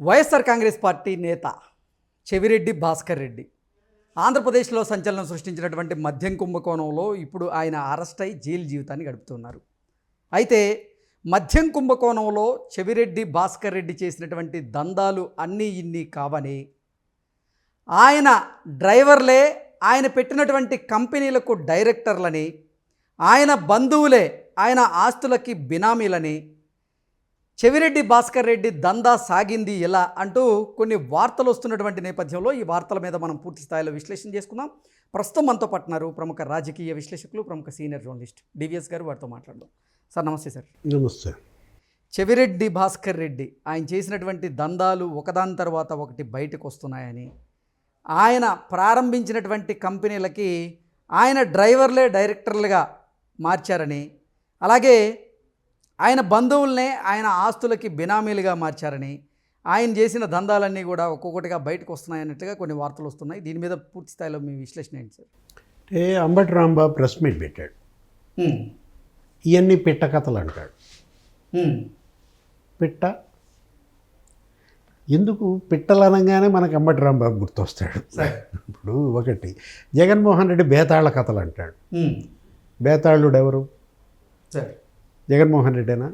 YSR Congress party నేత చెవిరెడ్డి భాస్కర్ రెడ్డి. ఆంధ్రప్రదేశ్లో సంచలనం సృష్టించినటువంటి మద్యం కుంభకోణంలో ఇప్పుడు ఆయన అరెస్ట్ అయి జైలు జీవితాన్ని గడుపుతున్నారు. అయితే మద్యం కుంభకోణంలో చెవిరెడ్డి భాస్కర్ రెడ్డి చేసినటువంటి దందాలు అన్నీ ఇన్ని కావని ఆయన డ్రైవర్లే ఆయన పెట్టినటువంటి కంపెనీలకు డైరెక్టర్లని ఆయన బంధువులే ఆయన ఆస్తులకి బినామీలని చెవిరెడ్డి భాస్కర్ రెడ్డి దందా సాగింది ఎలా అంటూ కొన్ని వార్తలు వస్తున్నటువంటి నేపథ్యంలో ఈ వార్తల మీద మనం పూర్తి స్థాయిలో విశ్లేషణ చేసుకుందాం. ప్రస్తుతం మనతో పట్టినారు ప్రముఖ రాజకీయ విశ్లేషకులు ప్రముఖ సీనియర్ జర్నలిస్ట్ డివిఎస్ గారు. వారితో మాట్లాడదాం. సార్ నమస్తే సార్. నమస్తే. చెవిరెడ్డి భాస్కర్ రెడ్డి ఆయన చేసినటువంటి దందాలు ఒకదాని తర్వాత ఒకటి బయటకు వస్తున్నాయని ఆయన ప్రారంభించినటువంటి కంపెనీలకి ఆయన డ్రైవర్లే డైరెక్టర్లుగా మార్చారని అలాగే ఆయన బంధువుల్నే ఆయన ఆస్తులకి బినామీలుగా మార్చారని ఆయన చేసిన దందాలన్నీ కూడా ఒక్కొక్కటిగా బయటకు వస్తున్నాయన్నట్టుగా కొన్ని వార్తలు వస్తున్నాయి. దీని మీద పూర్తి స్థాయిలో మీ విశ్లేషణ ఏంటి సార్? అంటే అంబటి రాంబాబు ప్రెస్ మీట్ పెట్టాడు. ఇవన్నీ పిట్ట కథలు అంటాడు. పిట్ట? ఎందుకు? పిట్టలు అనగానే మనకు అంబటి రాంబాబు గుర్తొస్తాడు. సరే. ఇప్పుడు ఒకటి జగన్మోహన్ రెడ్డి బేతాళ కథలు అంటాడు. బేతాళుడు ఎవరు? సరే. జగన్మోహన్ రెడ్డేనా?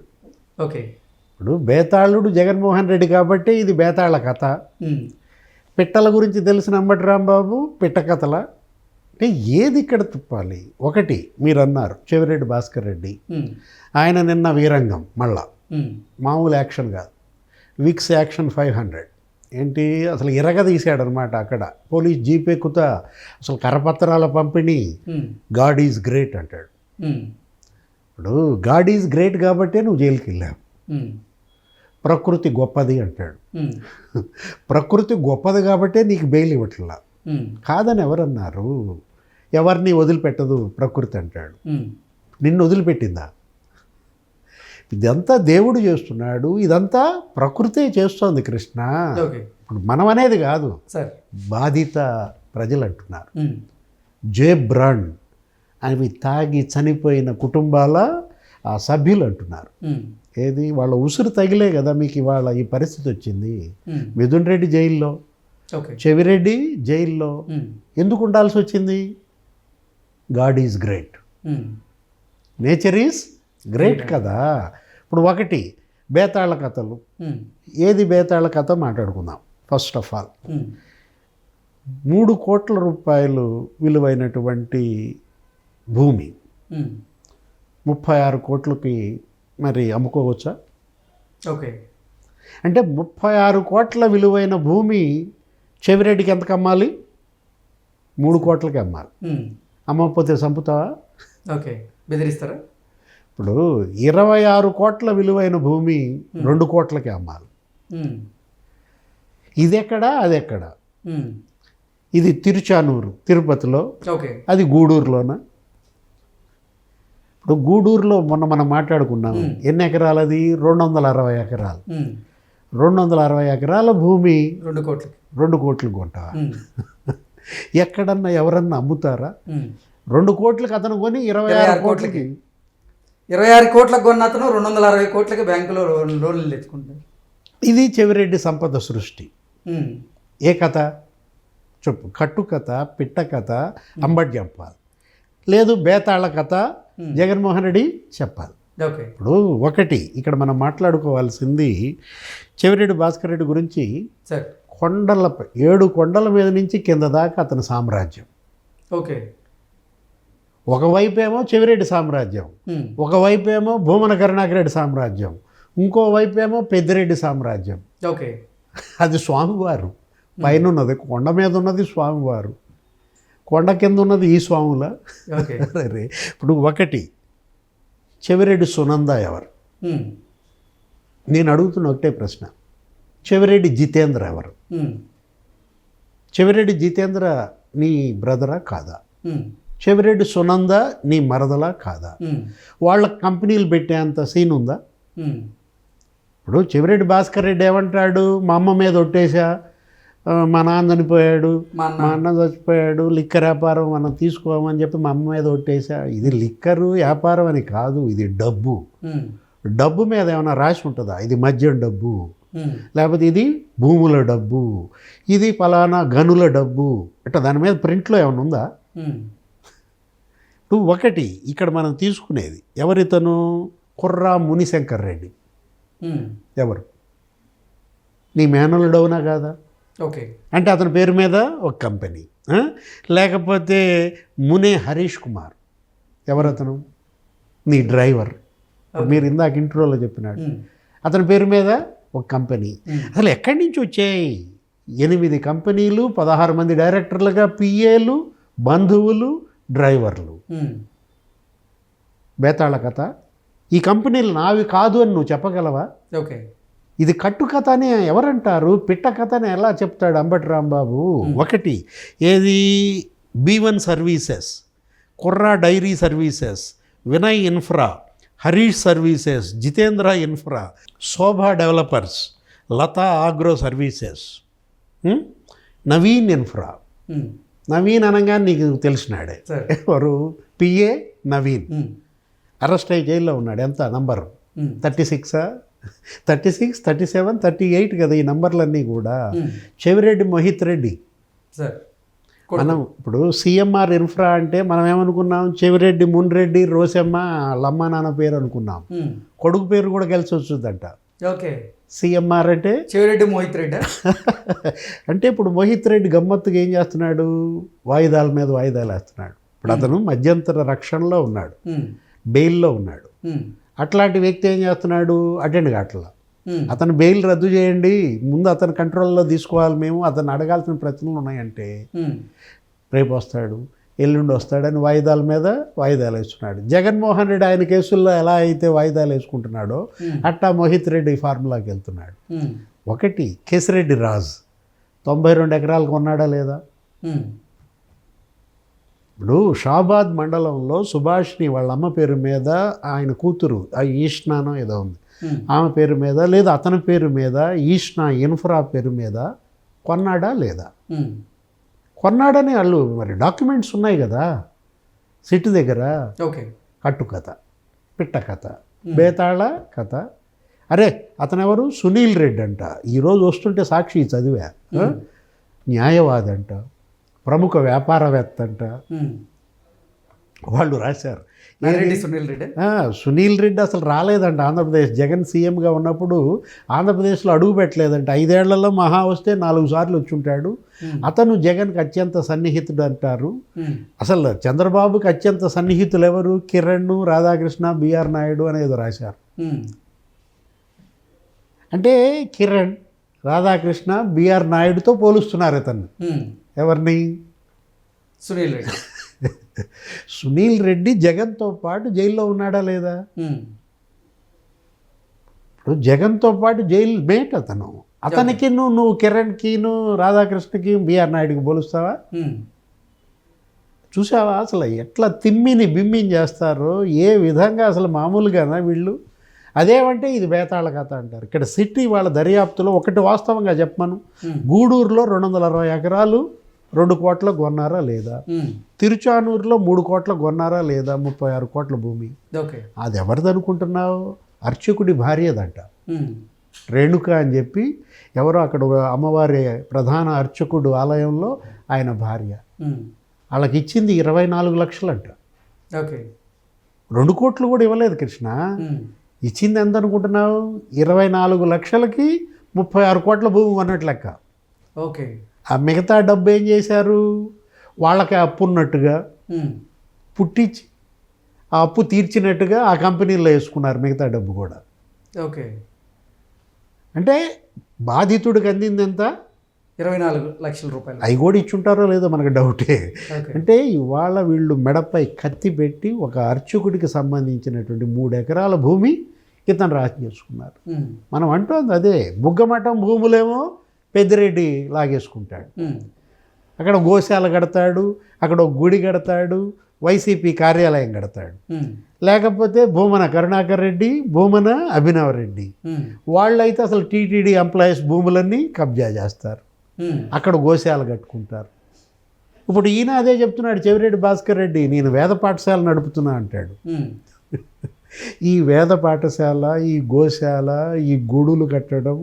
ఓకే. ఇప్పుడు బేతాళుడు జగన్మోహన్ రెడ్డి కాబట్టి ఇది బేతాళ కథ. పిట్టల గురించి తెలిసిన అంబటి రాంబాబు పిట్ట కథల. అంటే ఏది ఇక్కడ తిప్పాలి? ఒకటి మీరు అన్నారు చెవిరెడ్డి భాస్కర్ రెడ్డి. ఆయన నిన్న వీరంగం మళ్ళా. మామూలు యాక్షన్ కాదు. Vicks action five hundred. ఏంటి? అసలు ఇరగ తీశాడనమాట అక్కడ. పోలీస్ జీప్ ఎక్కుతా అసలు కరపత్రాల పంపిణీ. గాడ్ ఈజ్ గ్రేట్ అంటాడు. ఇప్పుడు గాడ్ ఈజ్ గ్రేట్ కాబట్టే నువ్వు జైలుకి వెళ్ళావు. ప్రకృతి గొప్పది అంటాడు. ప్రకృతి గొప్పది కాబట్టే నీకు బెయిల్ ఇవ్వట్లా. కాదని ఎవరన్నారు? ఎవరిని వదిలిపెట్టదు ప్రకృతి అంటాడు. నిన్ను వదిలిపెట్టిందా? ఇదంతా దేవుడు చేస్తున్నాడు. ఇదంతా ప్రకృతే చేస్తోంది కృష్ణ. ఇప్పుడు మనం అనేది కాదు. బాధిత ప్రజలు అంటున్నారు. జే బ్రాండ్ అవి తాగి చనిపోయిన కుటుంబాల ఆ సభ్యులు అంటున్నారు. ఏది? వాళ్ళ ఉసురు తగిలే కదా మీకు ఇవాళ ఈ పరిస్థితి వచ్చింది. మిథున్ రెడ్డి జైల్లో చెవిరెడ్డి జైల్లో ఎందుకు ఉండాల్సి వచ్చింది? God is great. Nature is great కదా. ఇప్పుడు ఒకటి బేతాళ కథలు. ఏది బేతాళ కథ? మాట్లాడుకుందాం. ఫస్ట్ ఆఫ్ ఆల్ మూడు కోట్ల రూపాయలు విలువైనటువంటి భూమి. ముప్పై ఆరు కోట్లకి మరి అమ్ముకోవచ్చా? ఓకే. అంటే ముప్పై ఆరు కోట్ల విలువైన భూమి చెవిరెడ్డికి ఎంతకు అమ్మాలి? మూడు కోట్లకి అమ్మాలి. అమ్మకపోతే చంపుతావా? ఓకే. బెదిరిస్తారా? ఇప్పుడు ఇరవై ఆరు కోట్ల విలువైన భూమి రెండు కోట్లకి అమ్మాలి. ఇది ఎక్కడ అది ఎక్కడ ఇది తిరుచానూరు తిరుపతిలో. ఓకే. అది గూడూరులోన? ఇప్పుడు గూడూరులో మొన్న మనం మాట్లాడుకున్నాం. ఎన్ని ఎకరాలు అది రెండు వందల అరవై ఎకరాలు. రెండు వందల అరవై ఎకరాల భూమి. రెండు కోట్లకి రెండు కోట్లు కొంటావా ఎక్కడన్నా ఎవరన్నా అమ్ముతారా? రెండు కోట్లకి అతను కొని ఇరవై ఆరు కోట్లకి. ఇరవై ఆరు కోట్లకు కొన్న అతను రెండు వందల అరవై కోట్లకి బ్యాంకులో లోన్- లోన్లు తెచ్చుకుంటాడు. ఇది చెవిరెడ్డి సంపద సృష్టి. ఏ కథ? చెప్పు. కట్టు కథ పిట్ట కథ అంబటి చెప్పాలి లేదు బేతాళ కథ జగన్మోహన్ రెడ్డి చెప్పాలి. ఓకే ఇప్పుడు ఒకటి ఇక్కడ మనం మాట్లాడుకోవాల్సింది చెవిరెడ్డి భాస్కర్ రెడ్డి గురించి కొండల ఏడు కొండల మీద నుంచి కింద దాకా అతని సామ్రాజ్యం. ఓకే ఒకవైపేమో చెవిరెడ్డి సామ్రాజ్యం. ఒకవైపేమో భూమన కరుణాకరెడ్డి సామ్రాజ్యం. ఇంకోవైపేమో పెద్దిరెడ్డి సామ్రాజ్యం. ఓకే అది స్వామివారు. పైన ఉన్నది కొండ మీద ఉన్నది స్వామివారు. కొండ కింద ఉన్నది ఈ స్వాముల. ఇప్పుడు ఒకటి చెవిరెడ్డి సునంద ఎవరు? నేను అడుగుతున్న ఒకటే ప్రశ్న. చెవిరెడ్డి జితేంద్ర ఎవరు? చెవిరెడ్డి జితేంద్ర నీ బ్రదరా కాదా? చెవిరెడ్డి సునంద నీ మరదలా కాదా? వాళ్ళ కంపెనీలు పెట్టేంత సీన్ ఉందా? ఇప్పుడు చెవిరెడ్డి భాస్కర్ రెడ్డి ఏమంటాడు? మా అమ్మ మీద ఒట్టేసా ఆ, మా నాన్న చనిపోయాడు మా అన్న. చచ్చిపోయాడు. లిక్కర్ వ్యాపారం మనం తీసుకోమని చెప్పి మా అమ్మ మీద ఒట్టేసా. ఇది లిక్కరు వ్యాపారం అని కాదు ఇది డబ్బు. డబ్బు మీద ఏమైనా రాసి ఉంటుందా? ఇది మద్యం డబ్బు. లేకపోతే ఇది భూముల డబ్బు. ఇది ఫలానా గనుల డబ్బు. ఇట్లా దాని మీద ప్రింట్లో ఏమైనా ఉందా? ఇప్పుడు ఒకటి ఇక్కడ మనం తీసుకునేది ఎవరితను? కుర్రా మునిశంకర్ రెడ్డి ఎవరు? నీ మేనల్లుడు అవునా కాదా? ఓకే. అంటే అతని పేరు మీద ఒక కంపెనీ? లేకపోతే మునే హరీష్ కుమార్. ఎవరతను? నీ డ్రైవర్. మీరు ఇందాక ఇంట్రోలో చెప్పినాడు. అతని పేరు మీద ఒక కంపెనీ. అసలు ఎక్కడి నుంచి వచ్చాయి? ఎనిమిది కంపెనీలు పదహారు మంది డైరెక్టర్లుగా పిఏలు బంధువులు డ్రైవర్లు. బేతాళ కథ. ఈ కంపెనీలు నావి కాదు అని నువ్వు చెప్పగలవా? ఓకే. ఇది కట్టు కథ అని ఎవరంటారు? పిట్ట కథ అని ఎలా చెప్తాడు అంబటి రాంబాబు ఒకటి ఏది? B one services Kurra dairy services Vinay infra Harish services Jitendra infra Shobha developers Latha agro services? Naveen infra. Naveen అనగానే నీకు తెలిసినాడే. ఎవరు? పిఏ నవీన్. అరెస్ట్ అయ్యి జైల్లో ఉన్నాడు. ఎంత? Number? Thirty సిక్సా? Thirty six thirty seven thirty eight కదా ఈ నంబర్లన్నీ కూడా. చెవిరెడ్డి మోహిత్ రెడ్డి. సరే మనం ఇప్పుడు సిఎంఆర్ ఇన్ఫ్రా అంటే మనం ఏమనుకున్నాం? చెవిరెడ్డి మున్రెడ్డి రోసమ్మ లమ్మ నాన్న పేరు అనుకున్నాం. కొడుకు పేరు కూడా కలిసి వచ్చుద్దంట. ఓకే. సిఎంఆర్ అంటే? చెవిరెడ్డి మోహిత్ రెడ్డి? అంటే ఇప్పుడు మోహిత్ రెడ్డి గమ్మత్తుగా ఏం చేస్తున్నాడు? వాయిదాల మీద వాయిదాలు వేస్తున్నాడు ఇప్పుడు అతను మధ్యంతర రక్షణలో ఉన్నాడు. బెయిల్లో ఉన్నాడు. అట్లాంటి వ్యక్తి ఏం చేస్తున్నాడు? అటెండ్ కావట్లా. అతను బెయిల్ రద్దు చేయండి. ముందు అతని కంట్రోల్లో తీసుకోవాలి మేము. అతను అడగాల్సిన ప్రశ్నలు ఉన్నాయంటే రేపు వస్తాడు ఎల్లుండి వస్తాడని వాయిదాల మీద వాయిదాలు వేస్తున్నాడు. జగన్మోహన్ రెడ్డి ఆయన కేసుల్లో ఎలా అయితే వాయిదాలు వేసుకుంటున్నాడో అట్టా మోహిత్ రెడ్డి ఫార్ములాకి వెళ్తున్నాడు. ఒకటి కేసిరెడ్డి రాజ్ తొంభై రెండు ఎకరాలు కొన్నాడా లేదా? ఇప్పుడు షాబాద్ మండలంలో సుభాష్ని వాళ్ళ అమ్మ పేరు మీద ఆయన కూతురు ఆ ఈష్నానో ఏదో ఉంది. ఆమె పేరు మీద లేదా అతని పేరు మీద ఈష్నా ఇన్ఫ్రా పేరు మీద కొన్నాడా లేదా? కొన్నాడని వాళ్ళు మరి డాక్యుమెంట్స్ ఉన్నాయి కదా? సిటీ దగ్గర ఓకే. కట్టు కథ పిట్ట కథ బేతాళ కథ. అరే అతనెవరు? సునీల్ రెడ్డి అంట. ఈరోజు వస్తుంటే సాక్షి చదివా? న్యాయవాది అంట. ప్రముఖ వ్యాపారవేత్త అంట. వాళ్ళు రాశారు. సునీల్ రెడ్డి? సునీల్ రెడ్డి అసలు రాలేదంట ఆంధ్రప్రదేశ్. జగన్ సీఎంగా ఉన్నప్పుడు ఆంధ్రప్రదేశ్లో అడుగు పెట్టలేదంట. ఐదేళ్ళలో మహా వస్తే నాలుగు సార్లు వచ్చి ఉంటాడు. అతను జగన్కి అత్యంత సన్నిహితుడు అంటారు. అసలు చంద్రబాబుకి అత్యంత సన్నిహితులు ఎవరు? కిరణ్ రాధాకృష్ణ బిఆర్ నాయుడు అనేది రాశారు. అంటే కిరణ్ రాధాకృష్ణ బిఆర్ నాయుడుతో పోలుస్తున్నారు ఇతన్ని. ఎవరిని? సునీల్ రెడ్డి. సునీల్ రెడ్డి జగన్తో పాటు జైల్లో ఉన్నాడా లేదా? ఇప్పుడు జగన్తో పాటు జైలు మేట్ అతను. అతనికి నువ్వు నువ్వు కిరణ్కిను రాధాకృష్ణకి బిఆర్ నాయుడుకి పోలుస్తావా? చూసావా అసలు ఎట్లా తిమ్మిని బిమ్మిని చేస్తారో? ఏ విధంగా అసలు మామూలుగానా వీళ్ళు? అదేమంటే ఇది బేతాళ కథ అంటారు. ఇక్కడ సిటీ వాళ్ళ దర్యాప్తులో ఒకటి వాస్తవంగా చెప్పమను. గూడూరులో రెండు వందల అరవై ఎకరాలు రెండు కోట్ల కొన్నారా లేదా? తిరుచానూరులో మూడు కోట్ల కొన్నారా లేదా? ముప్పై ఆరు కోట్ల భూమి. ఓకే. అది ఎవరిది అనుకుంటున్నావు? అర్చకుడి భార్యదంట. రేణుక అని చెప్పి ఎవరో అక్కడ అమ్మవారి ప్రధాన అర్చకుడు ఆలయంలో ఆయన భార్య. వాళ్ళకి ఇచ్చింది ఇరవై నాలుగు లక్షలంట. ఓకే. రెండు కోట్లు కూడా ఇవ్వలేదు కృష్ణ. ఇచ్చింది ఎంత అనుకుంటున్నావు? ఇరవై నాలుగు లక్షలకి ముప్పై ఆరు కోట్ల భూమి అన్నట్టు లెక్క. ఓకే. ఆ మిగతా డబ్బు ఏం చేశారు? వాళ్ళకి అప్పు ఉన్నట్టుగా పుట్టించి ఆ అప్పు తీర్చినట్టుగా ఆ కంపెనీలో వేసుకున్నారు మిగతా డబ్బు కూడా. ఓకే. అంటే బాధితుడికి అందింది ఎంత? ఇరవై నాలుగు లక్షల రూపాయలు. అవి కూడా ఇచ్చుంటారో లేదో మనకు డౌటే. అంటే ఇవాళ వీళ్ళు మెడపై కత్తి పెట్టి ఒక అర్చకుడికి సంబంధించినటువంటి మూడు ఎకరాల భూమి ఇతను రాసి చేసుకున్నారు. మనం అంటోంది అదే బుగ్గమఠం భూములేమో పెద్దిరెడ్డి లాగేసుకుంటాడు. అక్కడ గోశాల కడతాడు అక్కడ ఒక గుడి కడతాడు వైసీపీ కార్యాలయం కడతాడు. లేకపోతే భూమన కరుణాకర్ రెడ్డి భూమన అభినవ్ రెడ్డి. వాళ్ళైతే అసలు టీటీడీ ఎంప్లాయీస్ భూములన్నీ కబ్జా చేస్తారు. అక్కడ గోశాల కట్టుకుంటారు. ఇప్పుడు ఈయన అదే చెప్తున్నాడు చెవిరెడ్డి భాస్కర్ రెడ్డి నేను వేద పాఠశాల నడుపుతున్నా అంటాడు. ఈ వేద పాఠశాల ఈ గోశాల ఈ గుడులు కట్టడం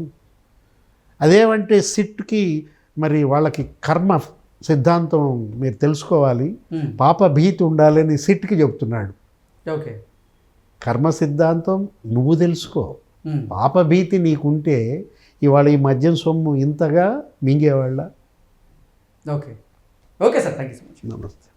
అదేమంటే సిట్కి మరి వాళ్ళకి కర్మ సిద్ధాంతం మీరు తెలుసుకోవాలి. పాప భీతి ఉండాలని సిట్కి చెప్తున్నాడు. ఓకే. కర్మ సిద్ధాంతం నువ్వు తెలుసుకో. పాప భీతి నీకుంటే ఇవాళ ఈ మద్యం సొమ్ము ఇంతగా మింగేవాళ్ళ? Okay. Okay sir. Thank you so much. నమస్తే.